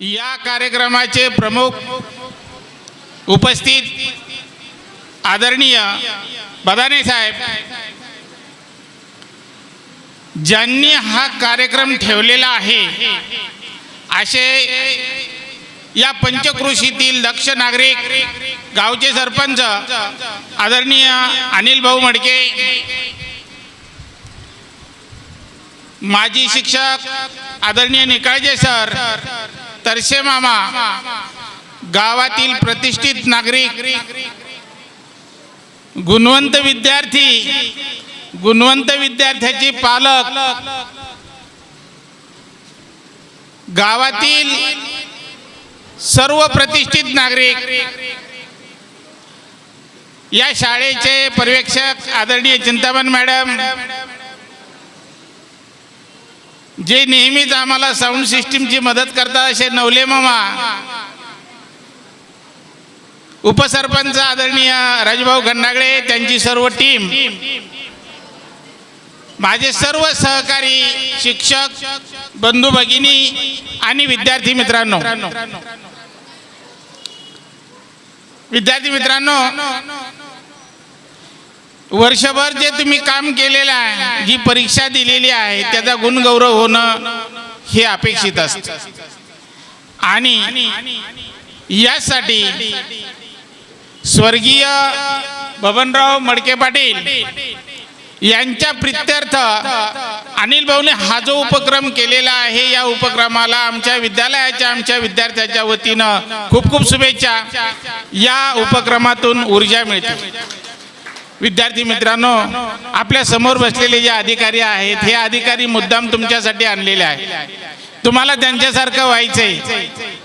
या कार्यक्रमाचे प्रमुख उपस्थित आदरणीय बदाने साहेब ज्यांनी हा कार्यक्रम ठेवलेला आहे असे या पंचकृषीतील दक्ष नागरिक गावचे सरपंच आदरणीय अनिल भाऊ मडके माजी शिक्षक आदरणीय निकाळजे सर तरशे मामा गावातील प्रतिष्ठित नागरिक गुणवंत विद्यार्थी गुणवंत विद्यार्थ्याचे पालक गावातील सर्व प्रतिष्ठित नागरिक या शाळेचे पर्यवेक्षक आदरणीय चिंतामण मॅडम जे नेहमीच आम्हाला साऊंड सिस्टीमची मदत करतात असे नवले मामा. उपसरपंच आदरणीय राजभाऊ गंडागळे त्यांची सर्व टीम माझे सर्व सहकारी शिक्षक बंधू भगिनी आणि विद्यार्थी मित्रांनो. विद्यार्थी मित्रांनो वर्षभर जे तुम्ही काम केलेलं आहे जी परीक्षा दिलेली आहे त्याचा गुणगौरव होणं हे अपेक्षित असतं. आणि यासाठी स्वर्गीय बबनराव मडके पाटील यांच्या प्रित्यर्थ अनिल भाऊने हा जो उपक्रम केलेला आहे या उपक्रमाला आमच्या विद्यालयाच्या आमच्या विद्यार्थ्याच्या वतीनं खूप खूप शुभेच्छा. या उपक्रमातून ऊर्जा मिळते. विद्यार्थी मित्रांनो आपल्यासमोर बसलेले जे अधिकारी आहेत हे अधिकारी मुद्दाम तुमच्यासाठी आणलेले आहेत. तुम्हाला त्यांच्यासारखं व्हायचंय.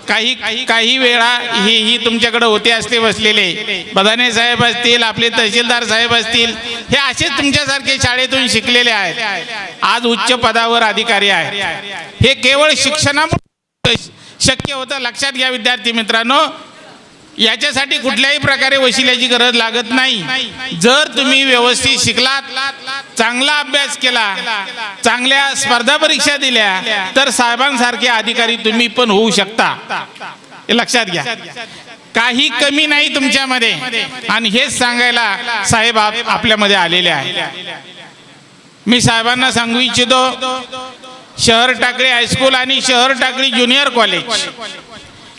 काही काही वेळा ही ही तुमच्याकडे होते असते बसलेले. बदाने साहेब असतील आपले तहसीलदार साहेब असतील हे असेच तुमच्यासारखे शाळेतून शिकलेले आहेत. आज उच्च पदावर अधिकारी आहेत. हे केवळ शिक्षणामुळे शक्य होतं. लक्षात घ्या विद्यार्थी मित्रांनो याच्यासाठी कुठल्याही प्रकारे वशिल्याची गरज लागत नाही. जर तुम्ही व्यवस्थित शिकलात चांगला अभ्यास केला चांगल्या स्पर्धा परीक्षा दिल्या तर साहेबांसारखे अधिकारी तुम्ही पण होऊ शकता. हे लक्षात घ्या. काही कमी नाही तुमच्यामध्ये. आणि हेच सांगायला साहेब आपल्यामध्ये आलेले आहे मी साहेबांना सांगू इच्छितो शहर टाकळी हायस्कूल आणि शहर टाकळी ज्युनियर कॉलेज.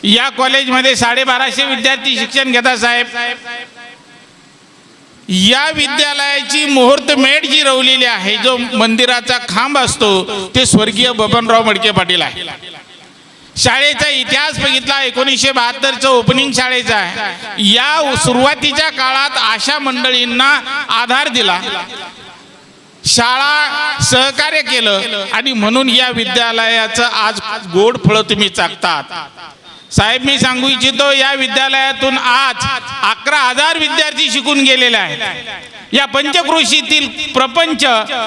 या कॉलेजमध्ये साडेबाराशे विद्यार्थी शिक्षण घेतात साहेब. या विद्यालयाची मुहूर्तमेढ जी रवलेली आहे जो मंदिराचा खांब असतो ते स्वर्गीय बबनराव मडके पाटील आहे. शाळेचा इतिहास बघितला एकोणीसशे बहात्तरचं ओपनिंग शाळेचा आहे. या सुरुवातीच्या काळात आशा मंडळींना आधार दिला. शाळा सहकार्य केलं आणि म्हणून या विद्यालयाचं आज गोड फळं तुम्ही चाकतात. साहेब मी सांगू इच्छितो या विद्यालयातून आज अकरा हजार विद्यार्थी शिकून गेलेले आहेत. या पंचकृषीतील प्रपंच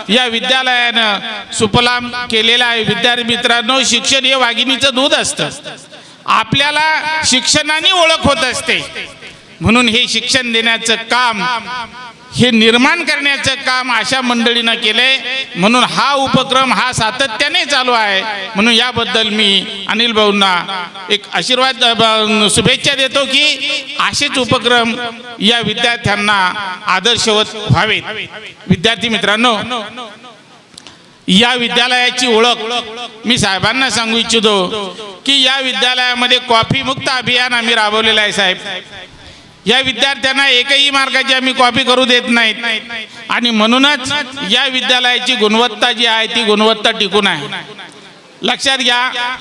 या विद्यालयानं सुपलाम केलेला आहे. विद्यार्थी मित्रांनो शिक्षण हे वाघिणीचं दूध असतं. आपल्याला शिक्षणाने ओळख होत असते. म्हणून हे शिक्षण देण्याचं काम हे निर्माण करण्याचं काम अशा मंडळीनं केलंय. म्हणून हा उपक्रम हा सातत्याने चालू आहे. म्हणून याबद्दल मी अनिल भाऊंना एक आशीर्वाद शुभेच्छा देतो की असेच उपक्रम या विद्यार्थ्यांना आदर्शवत व्हावेत. विद्यार्थी मित्रांनो या विद्यालयाची ओळख मी साहेबांना सांगू इच्छितो की या विद्यालयामध्ये कॉफी मुक्त अभियान आम्ही राबवलेलं आहे साहेब. या विद्यार्थ्यांना एकही मार्गाची आम्ही कॉपी करू देत नाहीत. आणि म्हणूनच या विद्यालयाची गुणवत्ता जी आहे ती गुणवत्ता टिकून आहे. लक्षात घ्या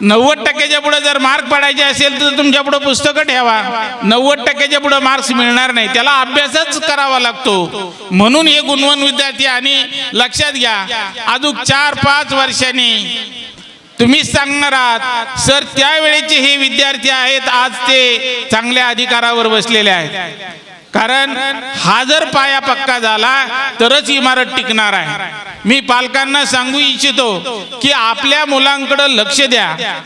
नव्वद टक्क्याच्या पुढे जर मार्क पडायचे असेल तर तुमच्यापुढे पुस्तकं ठेवा. नव्वद टक्क्याच्या पुढे मार्क्स मिळणार नाही. त्याला अभ्यासच करावा लागतो. म्हणून हे गुणवन विद्यार्थी आणि लक्षात घ्या अजून चार पाच वर्षांनी तुम्ही सांगणार आहात सर त्यावेळेचे हे विद्यार्थी आहेत आज ते चांगल्या अधिकारावर बसलेले आहेत. कारण हा जर पाया पक्का झाला तरच इमारत टिकणार आहे. मी पालकांना सांगू इच्छितो की आपल्या मुलांकडे लक्ष द्या.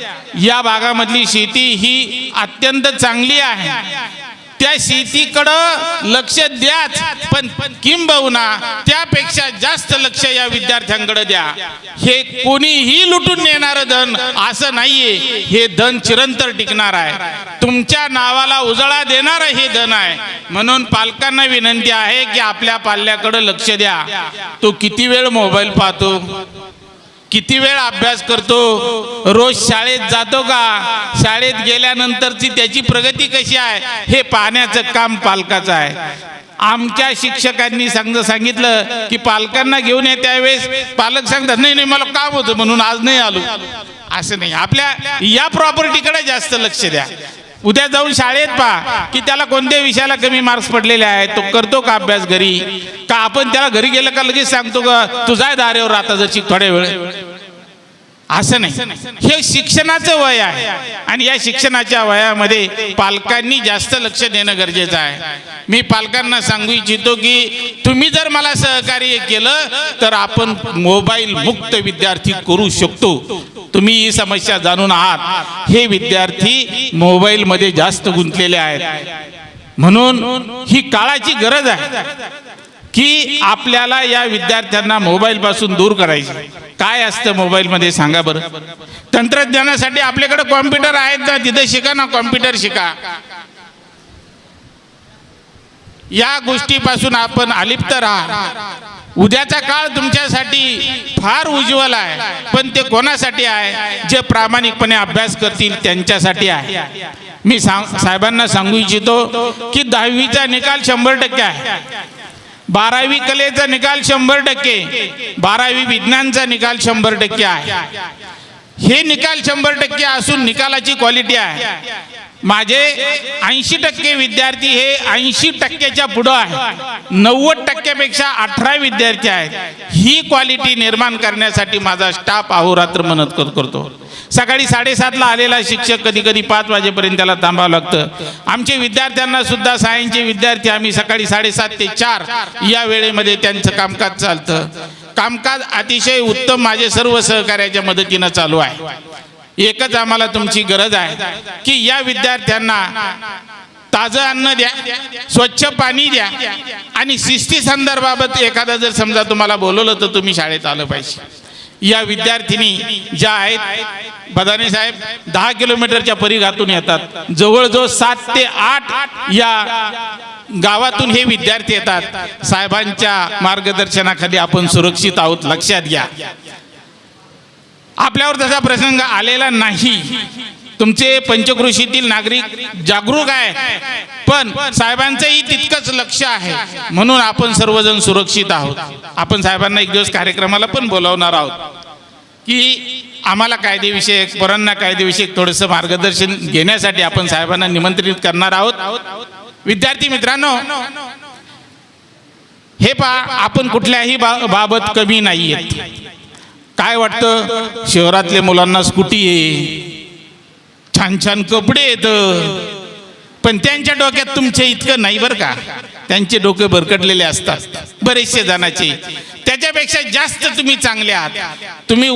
या भागामधली शेती ही अत्यंत चांगली आहे. त्या शेतीकडं लक्ष द्याच पण किंबहुना त्यापेक्षा जास्त लक्ष या विद्यार्थ्यांकडे द्या. हे कोणीही लुटून नेणारं धन असं नाहीये. हे धन चिरंतर टिकणार आहे. तुमच्या नावाला उजळा देणारं हे धन आहे. म्हणून पालकांना विनंती आहे की आपल्या पाल्याकडे लक्ष द्या. तो किती वेळ मोबाईल पाहतो? किती वेळ अभ्यास करतो? रोज शाळेत जातो का? शाळेत गेल्यानंतरची त्याची प्रगती कशी आहे? हे पाहण्याचं काम पालकाचं आहे. आमच्या शिक्षकांनी सांग सांगितलं की पालकांना घेऊन ये त्यावेळेस. पालक सांगतात नाही नाही मला काम होतं म्हणून आज नाही आलो. असं नाही. आपल्या या प्रॉपर्टीकडे जास्त लक्ष द्या. उद्या जाऊन शाळेत पहा की त्याला कोणत्या विषयाला कमी मार्क्स पडलेले आहेत तो करतो का अभ्यास घरी? का आपण त्याला घरी गेलं का लगेच सांगतो का तुझा दारेवर आता जर थोड्या वेळ. असं नाही. हे शिक्षणाचं वय आहे. आणि या शिक्षणाच्या वयामध्ये पालकांनी जास्त लक्ष देणं गरजेचं आहे. मी पालकांना सांगू इच्छितो की तुम्ही जर मला सहकार्य केलं तर आपण मोबाईल मुक्त विद्यार्थी करू शकतो. तुम्ही ही समस्या जाणून आहात. हे विद्यार्थी मोबाईलमध्ये जास्त गुंतलेले आहेत. म्हणून ही काळाची गरज आहे. की आपल्याला या विद्यार्थ्यांना मोबाईलपासून दूर करायचे. काय असतं मोबाईलमध्ये सांगा बरं. तंत्रज्ञानासाठी आपल्याकडे कॉम्प्युटर आहेत ना तिथे शिका ना कॉम्प्युटर शिका. या गोष्टीपासून आपण अलिप्त राहा. उद्याचा काळ तुमच्यासाठी फार उज्ज्वल आहे पण ते कोणासाठी आहे? जे प्रामाणिकपणे अभ्यास करतील त्यांच्यासाठी आहे. मी सांग साहेबांना सांगू इच्छितो की दहावीचा निकाल शंभर टक्के आहे. बारावी कलेचा निकाल शंभर टक्के बारावी विज्ञानचा निकाल शंभर टक्के आहे. हे निकाल शंभर टक्के असून निकालाची क्वालिटी आहे. माझे ऐंशी टक्के विद्यार्थी हे ऐंशी टक्क्याच्या पुढं आहे. नव्वद टक्क्यापेक्षा अठरा विद्यार्थी आहेत. ही क्वालिटी निर्माण करण्यासाठी माझा स्टाफ अहोरात्र मनत कर- करतो. सकाळी साडेसातला आलेला शिक्षक कधी कधी पाच वाजेपर्यंत त्याला थांबावं लागतं. आमचे विद्यार्थ्यांना सुद्धा सायन्सचे विद्यार्थी आम्ही सकाळी साडेसात ते चार या वेळेमध्ये त्यांचं कामकाज चालतं. कामकाज अतिशय उत्तम माझे सर्व सहकार्याच्या मदतीनं चालू आहे. एकच आम्हाला तुमची गरज आहे की या विद्यार्थ्यांना ताजं अन्न द्या स्वच्छ पाणी द्या आणि शिस्ती संदर्भात एखादा जर समजा तुम्हाला बोलवलं तर तुम्ही शाळेत आलं पाहिजे. या विद्यार्थिनी ज्या आहेत बदाने साहेब दहा किलोमीटरच्या परिघातून येतात. जवळजवळ सात ते आठ या गावातून हे विद्यार्थी येतात. साहेबांच्या मार्गदर्शनाखाली आपण सुरक्षित आहोत लक्षात घ्या. आपल्यावर तसा प्रसंग आलेला नाही. तुमचे पंचकृषीतील नागरिक जागरूक आहे. पण साहेबांचंही तितकंच लक्ष आहे. म्हणून आपण सर्वजण सुरक्षित आहोत. आपण साहेबांना एक दिवस कार्यक्रमाला पण बोलावणार आहोत. की आम्हाला कायदेविषयक पोरांना कायदेविषयक थोडंसं मार्गदर्शन घेण्यासाठी आपण साहेबांना निमंत्रित करणार आहोत. विद्यार्थी मित्रांनो हे पहा आपण कुठल्याही बा- बाबत कमी नाही आहेत काय वाटतं? शहरातल्या मुलांना स्कूटी आहे. छान छान कपडे येत पण त्यांच्या डोक्यात तुमचे इतकं नाही बरं का? त्यांचे डोके भरकटलेले असतात. बरेचसे जणांचे. त्याच्यापेक्षा जास्त तुम्ही चांगले आहात. तुम्ही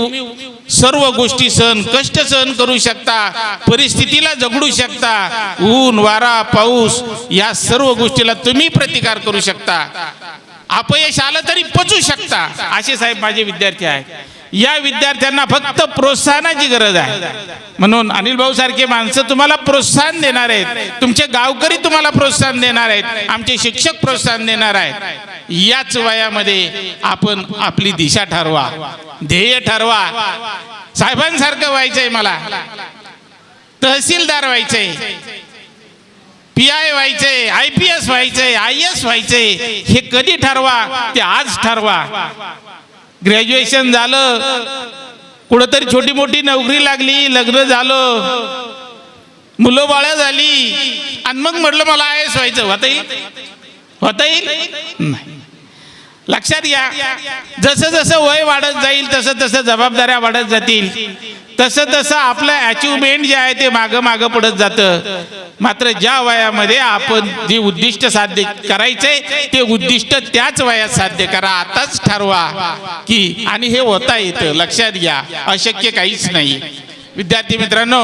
सर्व गोष्टी सहन कष्ट सहन करू शकता. परिस्थितीला जगडू शकता. ऊन वारा पाऊस या सर्व गोष्टीला तुम्ही प्रतिकार करू शकता. अपयश आलं तरी पचू शकता. असे साहेब माझे विद्यार्थी आहेत. या विद्यार्थ्यांना फक्त प्रोत्साहनाची गरज आहे. म्हणून अनिल भाऊ सारखे माणसं तुम्हाला प्रोत्साहन देणार आहेत. तुमचे गावकरी तुम्हाला प्रोत्साहन देणार आहेत. आमचे शिक्षक प्रोत्साहन देणार आहेत. याच वयामध्ये आपण आपली दिशा ठरवा. ध्येय ठरवा. साहेबांसारखं व्हायचंय मला. तहसीलदार व्हायचंय. पी आय व्हायचंय आय पी एस व्हायचंय आय एस व्हायचंय. हे कधी ठरवा? ते आज ठरवा. ग्रॅज्युएशन झालं. कुठंतरी छोटी मोठी नोकरी लागली लग्न झालं. मुलं बाळं झाली. आणि मग म्हटलं मला आय एस व्हायचं. होता येईल होता येईल नाही. लक्षात घ्या. जसं जसं वय वाढत जाईल तसं तसं जबाबदाऱ्या वाढत जातील. तसं तसं आपलं अचिव्हमेंट जे आहे ते मागं मागं पडत जातं. मात्र ज्या वयामध्ये आपण जे उद्दिष्ट साध्य करायचंय ते उद्दिष्ट त्याच वयात साध्य करा. आताच ठरवा की आणि हे होता येतं. लक्षात घ्या. अशक्य काहीच नाही. विद्यार्थी मित्रांनो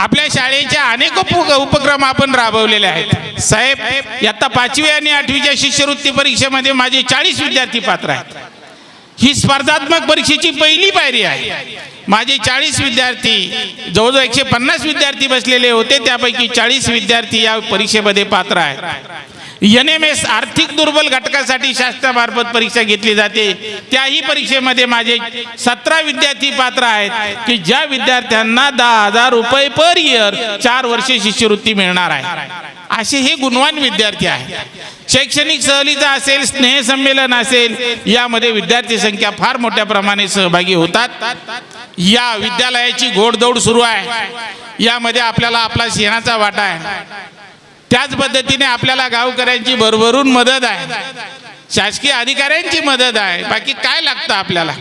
आपल्या शाळेच्या अनेक उपक्रम आपण राबवलेले आहेत. साहेब आता पाचवी आणि आठवीच्या शिष्यवृत्ती परीक्षेमध्ये माझे चाळीस विद्यार्थी पात्र आहेत. ही स्पर्धात्मक परीक्षेची पहिली पायरी आहे. माझे चाळीस विद्यार्थी जवळजवळ एकशे पन्नास विद्यार्थी बसलेले होते त्यापैकी चाळीस विद्यार्थी या परीक्षेमध्ये पात्र आहेत. एन एम एस आर्थिक दुर्बल घटकासाठी शासनामार्फत परीक्षा घेतली जाते. त्याही परीक्षेमध्ये माझे सतरा विद्यार्थी पात्र आहेत की ज्या विद्यार्थ्यांना दहा हजार रुपये पर इयर चार वर्षे शिष्यवृत्ती मिळणार आहे. असे हे गुणवान विद्यार्थी आहेत. शैक्षणिक सहलीचा असेल स्नेह संमेलन असेल यामध्ये विद्यार्थी संख्या फार मोठ्या प्रमाणे सहभागी होतात. या विद्यालयाची घोडदौड सुरू आहे. यामध्ये आपल्याला आपला शेणाचा वाटा आहे. त्याच पद्धतीने आपल्याला गावकऱ्यांची भरभरून मदत आहे. शासकीय अधिकाऱ्यांची मदत आहे. बाकी काय लागतं आपल्याला?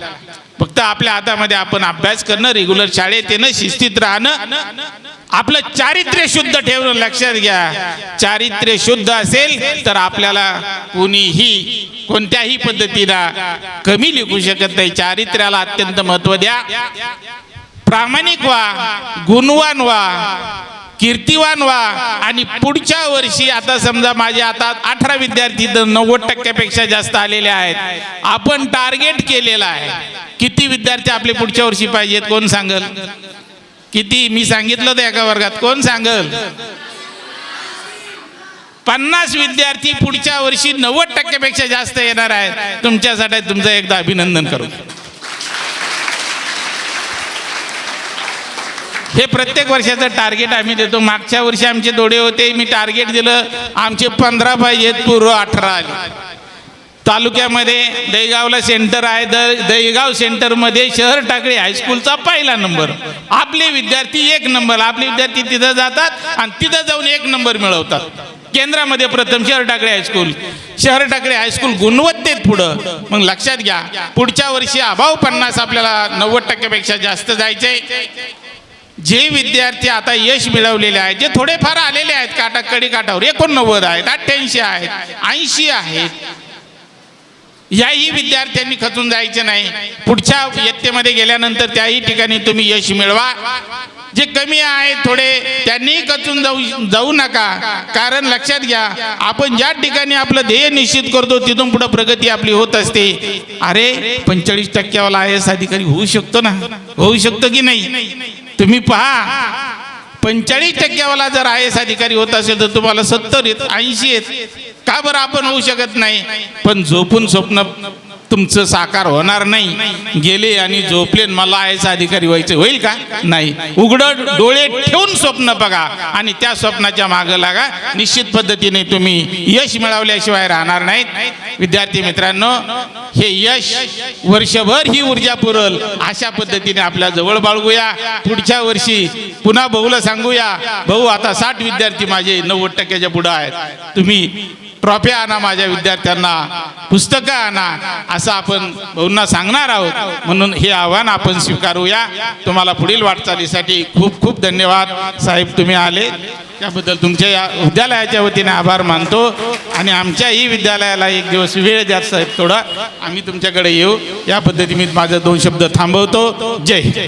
फक्त आपल्या हातामध्ये आपण अभ्यास करणं रेग्युलर शाळेत येणं शिस्तीत राहणं आपलं चारित्र्य शुद्ध ठेवणं लक्षात घ्या. चारित्र्य शुद्ध असेल तर आपल्याला कुणीही कोणत्याही पद्धतीनं कमी लिखू शकत नाही. चारित्र्याला अत्यंत महत्त्व द्या. प्रामाणिक व्हा गुणवान व्हा. कीर्तिवान व्हा. आणि पुढच्या वर्षी आता समजा माझे आता अठरा विद्यार्थी तर नव्वद टक्क्यापेक्षा जास्त आलेले आहेत. आपण टार्गेट केलेला आहे. किती विद्यार्थी आपले पुढच्या वर्षी पाहिजेत? कोण सांगल? किती? मी सांगितलं होतं एका वर्गात. कोण सांगल? पन्नास विद्यार्थी पुढच्या वर्षी नव्वद टक्क्यापेक्षा जास्त येणार आहेत. तुमच्यासाठी तुमचं एकदा अभिनंदन करू. हे प्रत्येक वर्षाचं टार्गेट आम्ही देतो. मागच्या वर्षी आमचे दोडे होते मी टार्गेट दिलं. आमचे पंधरा पाहिजेत पूर्व अठरा. आले तालुक्यामध्ये दहीगावला सेंटर आहे. द दहीगाव सेंटरमध्ये शहर टाकळी हायस्कूलचा पहिला नंबर आपले विद्यार्थी एक नंबर आपले विद्यार्थी तिथं जातात आणि तिथं जाऊन एक नंबर मिळवतात. केंद्रामध्ये प्रथम शहर टाकळे हायस्कूल शहर टाकळे हायस्कूल गुणवत्तेत पुढं. मग लक्षात घ्या पुढच्या वर्षी अभाव पन्नास आपल्याला नव्वद टक्क्यापेक्षा जास्त जायचे जे विद्यार्थी आता यश मिळवलेले आहेत जे थोडेफार आलेले आहेत काटा कडी काठावर एकोणनव्वद आहेत अठ्ठ्याऐंशी आहेत ऐंशी आहेत याही विद्यार्थ्यांनी खचून जायचे नाही. पुढच्या इयत्तेमध्ये गेल्यानंतर त्याही ठिकाणी तुम्ही यश मिळवा. जे कमी आहेत थोडे त्यांनी खचून जाऊ जाऊ नका. कारण लक्षात घ्या आपण ज्या ठिकाणी आपलं ध्येय निश्चित करतो तिथून पुढे प्रगती आपली होत असते. अरे पंचेचाळीस टक्क्यावाला आय एस अधिकारी होऊ शकतो ना? होऊ शकतो की नाही? तुम्ही पहा. पंचेचाळीस टक्क्यावाला जर आय एस अधिकारी होत असेल तर तुम्हाला सत्तर येत ऐंशी येत का बरं आपण होऊ शकत नाही? पण झोपून स्वप्न तुमचं साकार होणार नाही. गेले आणि झोपले मला आय अधिकारी व्हायचे. होईल का? नाही. उघड डोळे ठेवून स्वप्न बघा आणि त्या स्वप्नाच्या मागं लागा. निश्चित पद्धतीने तुम्ही यश मिळवल्याशिवाय राहणार नाहीत. विद्यार्थी मित्रांनो हे यश वर्षभर ही ऊर्जा पुरल. अशा पद्धतीने आपल्या जवळ बाळगूया. पुढच्या वर्षी पुन्हा भाऊला सांगूया. भाऊ आता साठ विद्यार्थी माझे नव्वद टक्क्याच्या पुढे आहेत. तुम्ही ट्रॉफी आणा माझ्या विद्यार्थ्यांना पुस्तकं आणा असं आपण भाऊंना सांगणार आहोत. म्हणून हे आव्हान आपण स्वीकारूया. तुम्हाला पुढील वाटचालीसाठी खूप खूप धन्यवाद. साहेब तुम्ही आले. त्याबद्दल तुमच्या या विद्यालयाच्या वतीने आभार मानतो. आणि आमच्याही विद्यालयाला एक दिवस वेळ द्या साहेब थोडा. आम्ही तुमच्याकडे येऊ. या पद्धतीने माझं दोन शब्द थांबवतो. जय जय